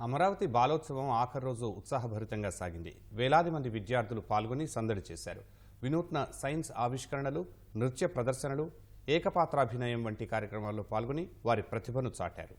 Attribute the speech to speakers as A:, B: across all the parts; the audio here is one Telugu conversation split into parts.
A: అమరావతి బాలోత్సవం ఆఖరు రోజు ఉత్సాహభరితంగా సాగింది. వేలాది మంది విద్యార్థులు పాల్గొని సందడి చేశారు. వినూత్న సైన్స్ ఆవిష్కరణలు నృత్య ప్రదర్శనలు ఏకపాత్రాభినయం వంటి కార్యక్రమాల్లో పాల్గొని వారి ప్రతిభను చాటారు.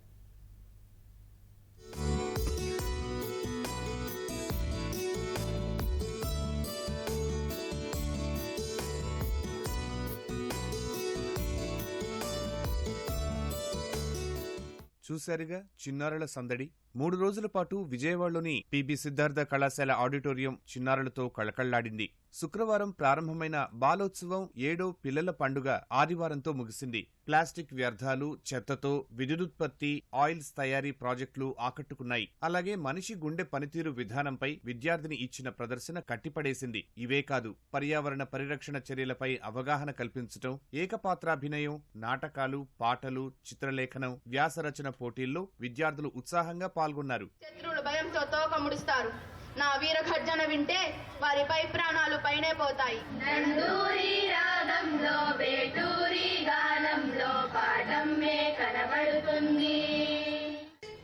A: చూశారుగా చిన్నారుల సందడి? మూడు రోజుల పాటు విజయవాడలోని పిబి సిద్ధార్థ కళాశాల ఆడిటోరియం చిన్నారులతో కళకళ్ళాడింది. శుక్రవారం ప్రారంభమైన బాలోత్సవం ఏడో పిల్లల పండుగ ఆదివారంతో ముగిసింది. ప్లాస్టిక్ వ్యర్థాలు చెత్తతో విద్యుదుత్పత్తి ఆయిల్స్ తయారీ ప్రాజెక్టులు ఆకట్టుకున్నాయి. అలాగే మనిషి గుండె పనితీరు విధానంపై విద్యార్థిని ఇచ్చిన ప్రదర్శన కట్టిపడేసింది. ఇవే కాదు పర్యావరణ పరిరక్షణ చర్యలపై అవగాహన కల్పించటం ఏకపాత్రాభినయం నాటకాలు పాటలు చిత్రలేఖనం వ్యాసరచన పోటీల్లో విద్యార్థులు ఉత్సాహంగా పాల్గొన్నారు.
B: శత్రువులు భయంతో తోక ముడుస్తారు. నా వీర ఖర్జన వింటే వారిపై ప్రాణాలు పైనే పోతాయి.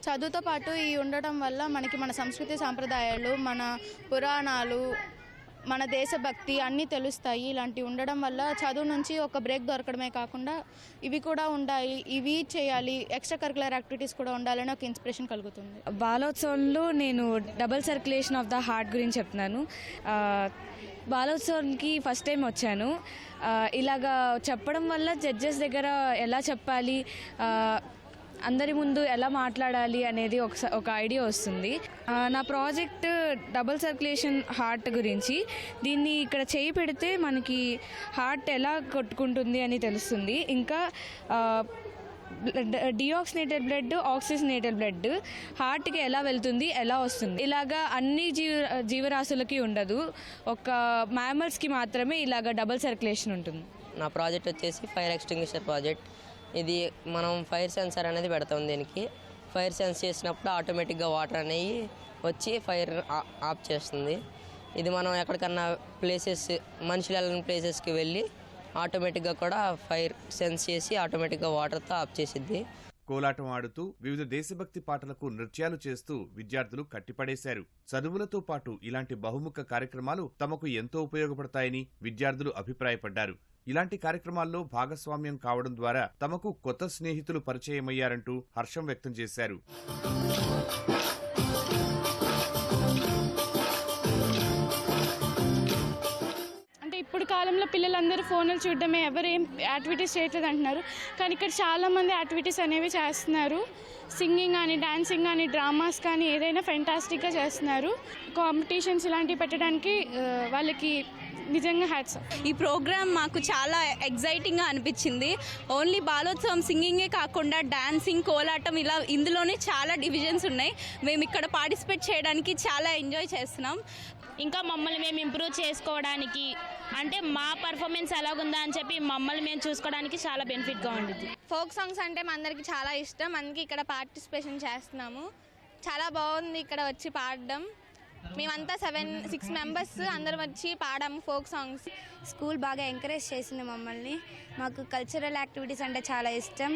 C: చదువుతో పాటు ఈ ఉండటం వల్ల మనకి మన సంస్కృతి సాంప్రదాయాలు మన పురాణాలు మన దేశభక్తి అన్నీ తెలుస్తాయి. ఇలాంటివి ఉండడం వల్ల చదువు నుంచి ఒక బ్రేక్ దొరకడమే కాకుండా ఇవి కూడా ఉండాలి ఇవి చేయాలి ఎక్స్ట్రా కరికులర్ యాక్టివిటీస్ కూడా ఉండాలని ఒక ఇన్స్పిరేషన్ కలుగుతుంది.
D: బాలోత్సవంలో నేను double circulation of the heart గురించి చెప్తున్నాను. బాలోత్సవంకి ఫస్ట్ టైం వచ్చాను. ఇలాగా చెప్పడం వల్ల జడ్జెస్ దగ్గర ఎలా చెప్పాలి? అందరి ముందు ఎలా మాట్లాడాలి అనేది ఒక ఒక ఐడియా వస్తుంది. నా ప్రాజెక్ట్ డబుల్ సర్క్యులేషన్ హార్ట్ గురించి. దీన్ని ఇక్కడ చేయి పెడితే మనకి హార్ట్ ఎలా కొట్టుకుంటుంది అని తెలుస్తుంది. ఇంకా blood deoxygenated blood oxygenated blood హార్ట్కి ఎలా వెళ్తుంది ఎలా వస్తుంది? ఇలాగా అన్ని జీవ జీవరాశులకి ఉండదు. ఒక మ్యామల్స్కి మాత్రమే ఇలాగ డబుల్ సర్క్యులేషన్ ఉంటుంది.
E: నా ప్రాజెక్ట్ వచ్చేసి ఫైర్ ఎక్స్టింగ్విషర్ ప్రాజెక్ట్. ఇది మనం ఫైర్ సెన్సర్ అనేది పెడతాం దీనికి. ఫైర్ సెన్స్ చేసినప్పుడు ఆటోమేటిక్గా వాటర్ అనేవి వచ్చి ఫైర్ ఆఫ్ చేస్తుంది. ఇది మనం ఎక్కడికన్నా ప్లేసెస్ మనుషులు వెళ్ళని ప్లేసెస్కి వెళ్ళి ఆటోమేటిక్గా కూడా ఫైర్ సెన్స్ చేసి ఆటోమేటిక్గా వాటర్తో ఆఫ్ చేసిద్ది.
A: కోలాటం ఆడుతూ వివిధ దేశభక్తి పాటలకు నృత్యాలు చేస్తూ విద్యార్థులు కట్టిపడేశారు. చదువులతో పాటు ఇలాంటి బహుముఖ కార్యక్రమాలు తమకు ఎంతో ఉపయోగపడతాయని విద్యార్థులు అభిప్రాయపడ్డారు. ఇలాంటి కార్యక్రమాల్లో భాగస్వామ్యం కావడం ద్వారా తమకు కొత్త స్నేహితులు పరిచయమయ్యారంటూ హర్షం వ్యక్తం చేశారు.
C: పిల్లలందరూ ఫోన్లు చూడడమే ఎవరేం యాక్టివిటీస్ చేయట్లేదు అంటున్నారు. కానీ ఇక్కడ చాలామంది యాక్టివిటీస్ అనేవి చేస్తున్నారు. సింగింగ్ కానీ డాన్సింగ్ కానీ డ్రామాస్ కానీ ఏదైనా ఫెంటాస్టిక్గా చేస్తున్నారు. కాంపిటీషన్స్ ఇలాంటివి పెట్టడానికి వాళ్ళకి నిజంగా హ్యాట్స్
F: ఈ ప్రోగ్రామ్ మాకు చాలా ఎగ్జైటింగ్గా అనిపించింది. ఓన్లీ బాలోత్సవం సింగింగే కాకుండా డాన్సింగ్ కోలాటం ఇలా ఇందులోనే చాలా డివిజన్స్ ఉన్నాయి. మేము ఇక్కడ పార్టిసిపేట్ చేయడానికి చాలా ఎంజాయ్ చేస్తున్నాం.
G: ఇంకా మమ్మల్ని మేము ఇంప్రూవ్ చేసుకోవడానికి అంటే మా పర్ఫార్మెన్స్ ఎలాగుందా అని చెప్పి మమ్మల్ని మేము చూసుకోవడానికి చాలా బెనిఫిట్గా ఉండిద్ది.
H: ఫోక్ సాంగ్స్ అంటే మా అందరికి చాలా ఇష్టం. అందుకే ఇక్కడ పార్టిసిపేషన్ చేస్తున్నాము. చాలా బాగుంది ఇక్కడ వచ్చి పాడడం. మేమంతా సెవెన్ సిక్స్ మెంబర్స్ అందరం వచ్చి పాడాము ఫోక్ సాంగ్స్.
I: స్కూల్ బాగా ఎంకరేజ్ చేసింది మమ్మల్ని. మాకు కల్చరల్ యాక్టివిటీస్ అంటే చాలా ఇష్టం.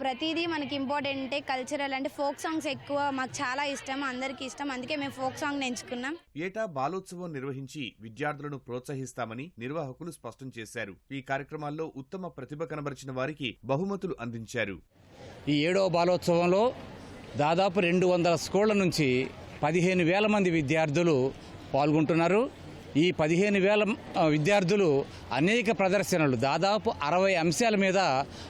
I: ప్రతిదీ మనకి ఇంపార్టెంటే కల్చరల్ అంటే ఫోక్ సాంగ్స్ ఎక్కువ మాకు చాలా ఇష్టం అందరికీ ఇష్టం. అందుకే మేము ఫోక్ సాంగ్ ఎంచుకున్నాం
A: ఏటా బాలోత్సవం నిర్వహించి విద్యార్థులను ప్రోత్సహిస్తామని నిర్వాహకులు స్పష్టం చేశారు. ఈ కార్యక్రమాల్లో ఉత్తమ ప్రతిభ కనబరిచిన వారికి బహుమతులు అందించారు.
J: ఈ ఏడవ బాలోత్సవంలో దాదాపు రెండు వందల స్కూళ్ళ నుంచి పదిహేను వేల మంది విద్యార్థులు పాల్గొంటున్నారు. ఈ పదిహేను వేల విద్యార్థులు అనేక ప్రదర్శనలు దాదాపు అరవై అంశాల మీద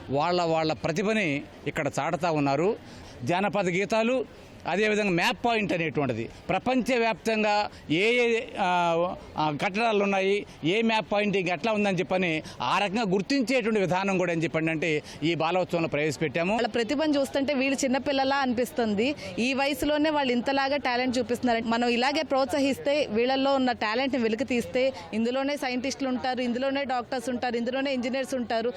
J: వాళ్ళ వాళ్ళ ప్రతిభని ఇక్కడ చాటుతా ఉన్నారు. జానపద గీతాలు అదేవిధంగా మ్యాప్ పాయింట్ అనేటువంటిది. ప్రపంచవ్యాప్తంగా ఏ ఏ కట్టడాలు ఉన్నాయి ఏ మ్యాప్ పాయింటింగ్ ఎట్లా ఉందని చెప్పని ఆ రకంగా గుర్తించేటువంటి విధానం కూడా అని చెప్పండి అంటే ఈ బాలోత్సవంలో ప్రవేశపెట్టాము.
K: వాళ్ళ ప్రతిభను చూస్తుంటే వీళ్ళు చిన్నపిల్లలా అనిపిస్తుంది. ఈ వయసులోనే వాళ్ళు ఇంతలాగా టాలెంట్ చూపిస్తున్నారు మనం ఇలాగే ప్రోత్సహిస్తే వీళ్ళల్లో ఉన్న టాలెంట్ని వెలికి తీస్తే ఇందులోనే సైంటిస్టులు ఉంటారు ఇందులోనే డాక్టర్స్ ఉంటారు ఇందులోనే ఇంజనీర్స్ ఉంటారు.